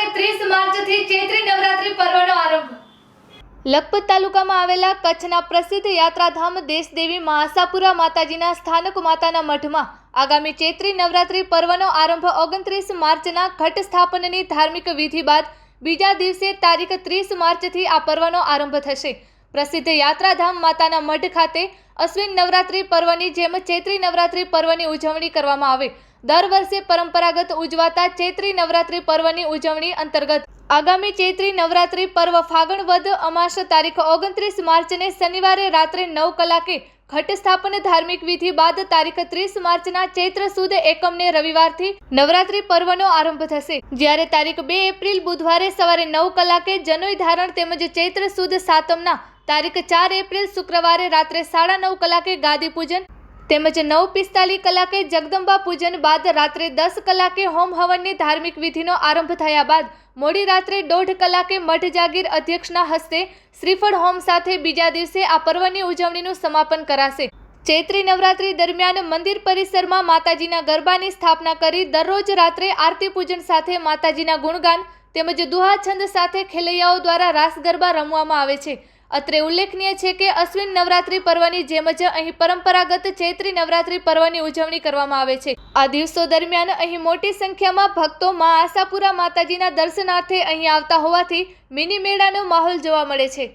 સાથે ત્રીસ માર્ચથી ચૈત્રી નવરાત્રી પર્વનો આરંભ. લખપત તાલુકામાં આવેલા કચ્છના પ્રસિદ્ધ યાત્રાધામ દેશદેવી મહાસાપુરા માતાજીના સ્થાનક માતાના મઠમાં આગામી ચૈત્રી નવરાત્રી પર્વનો આરંભ ઓગણત્રીસ માર્ચના ઘટ સ્થાપનની ધાર્મિક વિધિ બાદ બીજા દિવસે તારીખ ત્રીસ માર્ચથી આ પર્વનો આરંભ થશે. પ્રસિદ્ધ યાત્રાધામ માતાના મઠ ખાતે અશ્વિન નવરાત્રી પર્વની જેમ ચૈત્રી નવરાત્રી પર્વની ઉજવણી કરવામાં આવે. દર વર્ષે પરંપરાગત ઉજવાતા ચૈત્રી નવરાત્રિ પર્વની ઉજવણી અંતર્ગત આગામી ચૈત્રી નવરાત્રિ પર્વ ફાગણ વદ અમાસ તારીખ ઓગણત્રીસ માર્ચને શનિવારે રાત્રે નવ કલાકે ઘટ સ્થાપન ધાર્મિક વિધિ બાદ તારીખ ત્રીસ માર્ચના ચૈત્ર સુદ એકમને રવિવારથી નવરાત્રિ પર્વનો આરંભ થશે. જ્યારે તારીખ બે એપ્રિલ બુધવારે સવારે નવ કલાકે જનોઈ ધારણ તેમજ ચૈત્ર સુદ સાતમના તારીખ ચાર એપ્રિલ શુક્રવારે રાત્રે સાડા નવ કલાકે ગાદી પૂજન તેમજ નવ પિસ્તાલીસ કલાકે જગદંબા પૂજન બાદ રાત્રે દસ કલાકે હોમ હવનની ધાર્મિક વિધિનો આરંભ થયા બાદ મોડી રાત્રે દોઢ કલાકે મઠ જાગીર અધ્યક્ષના હસ્તે શ્રીફળ હોમ સાથે બીજા દિવસે આ પર્વની ઉજવણીનું સમાપન કરાશે. ચૈત્રી નવરાત્રી દરમિયાન મંદિર પરિસરમાં માતાજીના ગરબાની સ્થાપના કરી દરરોજ રાત્રે આરતી પૂજન સાથે માતાજીના ગુણગાન તેમજ દુહા છંદ સાથે ખેલૈયાઓ દ્વારા રાસ ગરબા રમવામાં આવે છે. અત્રે ઉલ્લેખનીય છે કે અશ્વિન નવરાત્રિ પર્વની જેમ જ અહીં પરંપરાગત ચૈત્રી નવરાત્રિ પર્વની ઉજવણી કરવામાં આવે છે. આ દિવસો દરમિયાન અહીં મોટી સંખ્યામાં ભક્તો મા આશાપુરા માતાજીના દર્શનાર્થે અહીં આવતા હોવાથી મિની મેળાનો માહોલ જોવા મળે છે.